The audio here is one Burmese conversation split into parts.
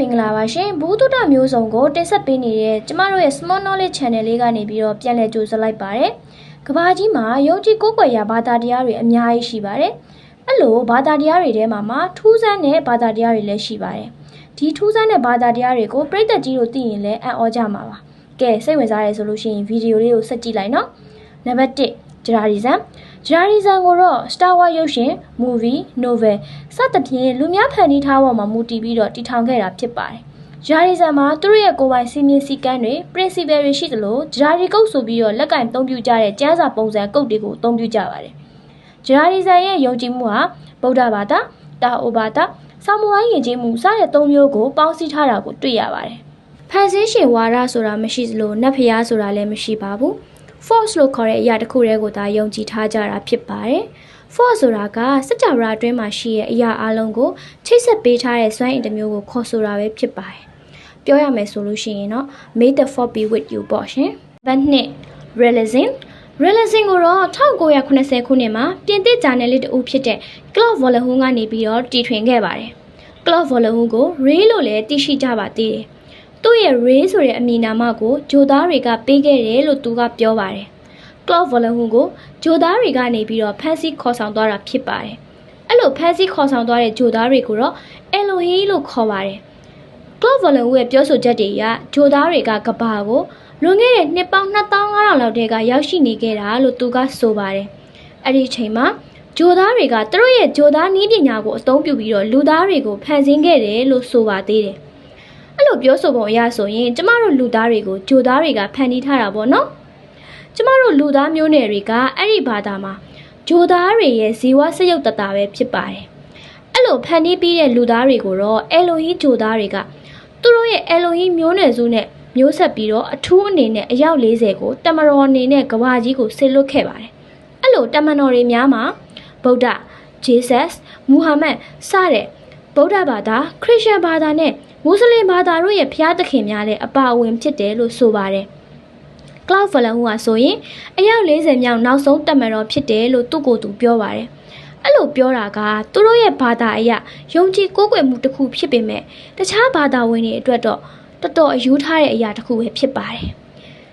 မင်္ဂလာပါရှင်ဘုဒ္ဓတမျိုးစုံကိုတင်ဆက်ပေးနေတဲ့ကျမတို့ရဲ့ Small Knowledge Channel လေးကနေပြီးတော့ပြန်လည်ကြိုဆိုလိုက်ပါတယ်ကဘာကြီးမှာယုံကြည်ကိုးကွယ်ရာဘာသာတရားတွေအများကြီးရှိပါတယ်အဲ့လိုဘာသာတရားတွေထဲမှာမှထူးဆန်းတဲ့ဘာသာတရားတွေလည်းရှိပါတယ်ဒီထူးဆန်းတဲ့ဘာသာတရားတွေကိုပရိသတ်ကြီးတို့သိရင်လည်းအံ့ဩကြမှာပါကဲစိတ်ဝင်စားရဲဆိုလို့ရှိရင်ဗီဒီယိုလေးကိုဆက်ကြည့်လိုက်နော်နံပါတ်1 ဂျရာရီဇန်ဂျရာရီဇန်ကိုတော့ Star Wars ရုပ်ရှင် movie novel စသဖြင့်လူများဖန်တီးထားပေါ်မှာမူတည်ပြီးတော့တည်ထောင်ခဲ့တာဖြစ်ပါတယ်ဂျာရီဇန်မှာသူတို့ရဲ့ကိုယ်ပိုင်စီမင်းစည်းကမ်းတွေ principle တွေရှိသလိုဂျာရီကုတ်ဆိုပြီးတော့လက်ကင်အသုံးပြုကြတဲ့ကျမ်းစာပုံစံကုတ်တွေကိုအသုံးပြုကြပါတယ်ဂျာရီဇန်ရဲ့ယုံကြည်မှုဟာဗုဒ္ဓဘာသာတာအိုဘာသာဆာမူရိုင်းယဉ်ကျေးမှုစတဲ့သုံးမျိုးကိုပေါင်းစည်းထားတာကိုတွေ့ရပါတယ်ဖန်ဆင်းရှင်ဝါဒဆိုတာမရှိသလိုနတ်ဖျားဆိုတာလည်းမရှိပါဘူး force လို့ခေါ်တဲ့အရာတစ်ခုတည်းကိုသာယုံကြည်ထားကြတာဖြစ်ပါတယ် force ဆိုတာကစကြဝဠာအတွင်းမှာရှိတဲ့အရာအလုံးကိုချိတ်ဆက်ပေးထားတဲ့စွမ်းအင်တစ်မျိုးကိုခေါ်ဆိုတာပဲဖြစ်ပါတယ်ပြောရမယ်ဆိုလို့ရှိရင်တော့ may the force be with you ပေါ့ရှင်ဘတ်နှစ် realism realism ကိုတော့1980ခုနှစ်မှာပြင်သစ်ဂျာနယ်လစ်တဦးဖြစ်တဲ့ Claude Vollehun ကနေပြီးတော့တည်ထွင်ခဲ့ပါတယ် Claude Vollehun ကို Ray လို့လည်းသိရှိကြပါသေးတယ် သူ့ရဲ့ Ray ဆိုတဲ့အမည်နာမကိုဂျိုသားတွေကပေးခဲ့တယ်လို့သူကပြောပါတယ် Claude Vollehun ကိုဂျိုသားတွေကနေပြီးတော့ဖမ်းဆီးခေါ်ဆောင်သွားတာဖြစ်ပါတယ်အဲ့လိုဖမ်းဆီးခေါ်ဆောင်သွားတဲ့ဂျိုသားတွေကိုတော့ Elohim လို့ခေါ်ပါတယ် Claude Vollehun ရဲ့ပြောဆိုချက်တွေအရဂျိုသားတွေကကဘာကိုလွန်ခဲ့တဲ့နှစ်ပေါင်း2500လောက်တည်းကရောက်ရှိနေခဲ့တာလို့သူကဆိုပါတယ်အဲ့ဒီအချိန်မှာဂျိုသားတွေကသူတို့ရဲ့ဂျိုသားနည်းပညာကိုအသုံးပြုပြီးတော့လူသားတွေကိုဖန်ဆင်းခဲ့တယ်လို့ဆိုပါသေးတယ်အဲ့ လိုပြောဆိုပုံအရဆိုရင်ကျမတို့လူသားတွေကိုဂျိုသားတွေကဖန်တီးထားတာပေါ့နော်ကျမတို့လူသားမျိုးနွယ်တွေကအဲ့ဒီဘာသာမှာဂျိုသားတွေရဲ့ဇီဝစရုပ်တတာပဲဖြစ်ပါတယ်အဲ့လိုဖန်တီးပြီးတဲ့လူသားတွေကိုတော့အလိုဟီဂျိုသားတွေကသူတို့ရဲ့အလိုဟီမျိုးနွယ်စုနဲ့မျိုးဆက်ပြီးတော့အထူးအနေနဲ့အယောက်40ကိုတမတော်အနေနဲ့ကဘာကြီးကိုဆေလွတ်ခဲ့ပါတယ်အဲ့လိုတမန်တော်တွေများမှာဗုဒ္ဓဂျေဆပ်မူဟာမက်စတဲ့ဗုဒ္ဓဘာသာခရစ်ယာန်ဘာသာနဲ့ မွတ်စလင်ဘာသာတို့ရဲ့ဘုရားသခင်များလည်းအပါအဝင်ဖြစ်တယ်လို့ဆိုပါတယ် Cloud Fallen ကဆိုရင်အယောက်40မြောက်နောက်ဆုံးတက်မတော်ဖြစ်တယ်လို့သူ့ကိုယ်သူပြောပါတယ်။အဲ့လိုပြောတာကသူတို့ရဲ့ဘာသာအရယုံကြည်ကိုးကွယ်မှုတစ်ခုဖြစ်ပေမဲ့တခြားဘာသာဝင်တွေအတွက်တော့တော်တော်အယူထားတဲ့အရာတစ်ခုပဲဖြစ်ပါတယ်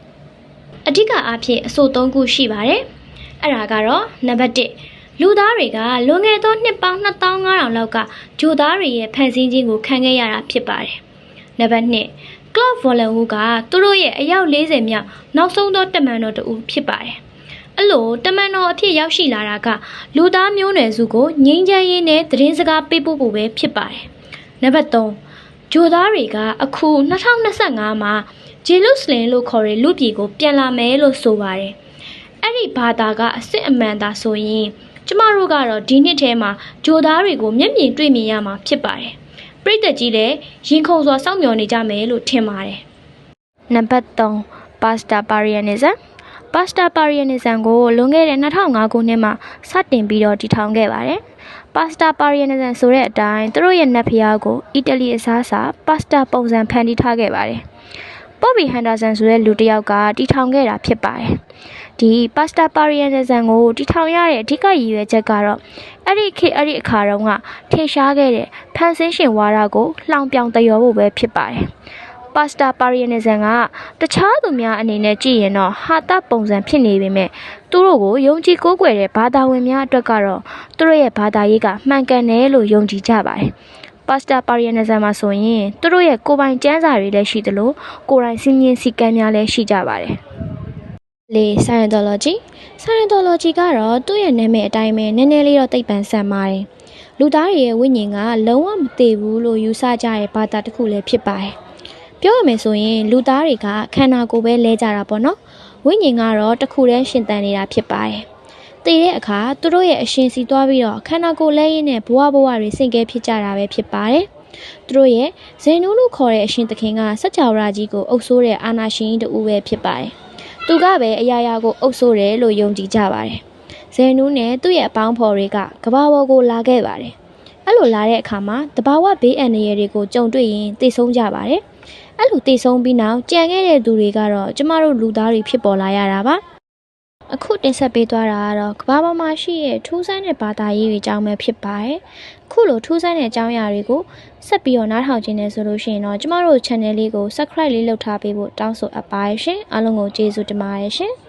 ။အဓိကအားဖြင့်အဆို၃ခုရှိပါတယ်။အဲ့ဒါကတော့နံပါတ်1 လူသားတွေကလွန်ခဲ့သောနှစ်ပေါင်း2500လောက်ကဂျိုသားတွေရဲ့ဖန်ဆင်းခြင်းကိုခံခဲ့ရတာဖြစ်ပါတယ်။နံပါတ်2 Cloud Volley ကသူတို့ရဲ့အယောက်40မြောက်နောက်ဆုံးသောတမန်တော်တူဖြစ်ပါတယ်။အဲ့လိုတမန်တော်အဖြစ်ရောက်ရှိလာတာကလူသားမျိုးနွယ်စုကိုငြိမ်းချမ်းရေးနဲ့သတင်းစကားပေးပို့ဖို့ပဲဖြစ်ပါတယ်။နံပါတ်3ဂျိုသားတွေကအခု2025မှာဂျေလုစလင်လို့ခေါ်တဲ့လူပြည်ကိုပြန်လာမယ်လို့ဆိုပါတယ်။အဲ့ဒီဘာသာကအစ်စ်အမှန်သာဆိုရင် ကျမတို့ကတော့ဒီနှစ်ထဲမှာဂျိုသားတွေကိုမျက်မြင်တွေ့မြင်ရမှာဖြစ်ပါတယ်။ပြည်သက်ကြီးလည်းရင်ခုန်စွာစောင့်မျှော်နေကြမယ်လို့ထင်ပါတယ်။နံပါတ်3 Pasta Parianism Pasta Parianism ကိုလွန်ခဲ့တဲ့2005ခုနှစ်မှာစတင်ပြီးတော့တည်ထောင်ခဲ့ပါတယ်။ Pasta Parianism ဆိုတဲ့အတိုင်းသူတို့ရဲ့နတ်ဖျားကိုအီတလီအစားအစာ pasta ပုံစံဖန်တီးထားခဲ့ပါတယ်။ Bobby Henderson ဆိုတဲ့လူတစ်ယောက်ကတည်ထောင်ခဲ့တာဖြစ်ပါတယ်။ ဒီ Pasta Parianism ကိုတည်ထောင်ရတဲ့အဓိကရည်ရွယ်ချက်ကတော့အဲ့ဒီခေတ်အဲ့ဒီအခါတုန်းကထင်ရှားခဲ့တဲ့ဖန်ဆင်းရှင်ဝါဒကိုလှောင်ပြောင်တယောဖို့ပဲဖြစ်ပါတယ်။ Pasta Parianism ကတခြားသူများအနေနဲ့ကြည့်ရင်တော့ဟာတပုံစံဖြစ်နေပေမဲ့သူတို့ကိုယုံကြည်ကိုးကွယ်တဲ့ဘာသာဝင်များအတွက်ကတော့သူတို့ရဲ့ဘာသာရေးကမှန်ကန်တယ်လို့ယုံကြည်ကြပါတယ်။ Pasta Parianism မှာဆိုရင်သူတို့ရဲ့ကိုယ်ပိုင်ကျမ်းစာတွေလည်းရှိသလိုကိုယ်တိုင်စည်းမျဉ်းစည်းကမ်းများလည်းရှိကြပါတယ်။ လေ Scientology Scientology ကတော့သူ့ရဲ့နာမည်အတိုင်းပဲနည်းနည်းလေးတော့သိပ္ပံဆန်ပါတယ်။လူသားတွေရဲ့ဝိညာဉ်ကလုံးဝမသေးဘူးလို့ယူဆကြတဲ့ဘာသာတစ်ခုလည်းဖြစ်ပါတယ်။ပြောရမယ်ဆိုရင်လူသားတွေကခန္ဓာကိုယ်ပဲလဲကြတာပေါ့နော်။ဝိညာဉ်ကတော့တစ်ခုတည်းရှင်သန်နေတာဖြစ်ပါတယ်။တည်တဲ့အခါသူတို့ရဲ့အရှင်စီသွားပြီးတော့ခန္ဓာကိုယ်လဲရင်းနဲ့ဘဝဘဝတွေစင်ကဲဖြစ်ကြတာပဲဖြစ်ပါတယ်။သူတို့ရဲ့ဇေနုလို့ခေါ်တဲ့အရှင်သခင်ကစัจ java ကြီးကိုအုပ်ဆိုးတဲ့အာနာရှင်ကြီးတူပဲဖြစ်ပါတယ်။ သူကပဲအရာရာကိုအုပ်ဆိုးတယ်လို့ယုံကြည်ကြပါတယ်။ဇေနုနဲ့သူ့ရဲ့အပေါင်းဖော်တွေကကဘာပေါ်ကိုလာခဲ့ပါတယ်။အဲ့လိုလာတဲ့အခါမှာတဘာဝဘေးအန္တရာယ်တွေကိုကြုံတွေ့ရင်သိဆုံးကြပါတယ်။အဲ့လိုသိဆုံးပြီးနောက်ကြံခဲ့တဲ့သူတွေကတော့ကျမတို့လူသားတွေဖြစ်ပေါ်လာရတာပါ။ အခုတင်ဆက်ပေးသွားတာကတော့ကမ္ဘာပေါ်မှာရှိတဲ့ထူးဆန်းတဲ့ဘာသာရေးတွေအကြောင်းပဲဖြစ်ပါတယ်။အခုလိုထူးဆန်းတဲ့အကြောင်းအရာတွေကိုဆက်ပြီးတော့နားထောင်ခြင်းနဲ့ဆိုလို့ရှိရင်တော့ကျမတို့ channel လေးကို subscribe လေးလုပ်ထားပေးဖို့တောင်းဆိုအပ်ပါတယ်ရှင်။အားလုံးကိုကျေးဇူးတင်ပါတယ်ရှင်။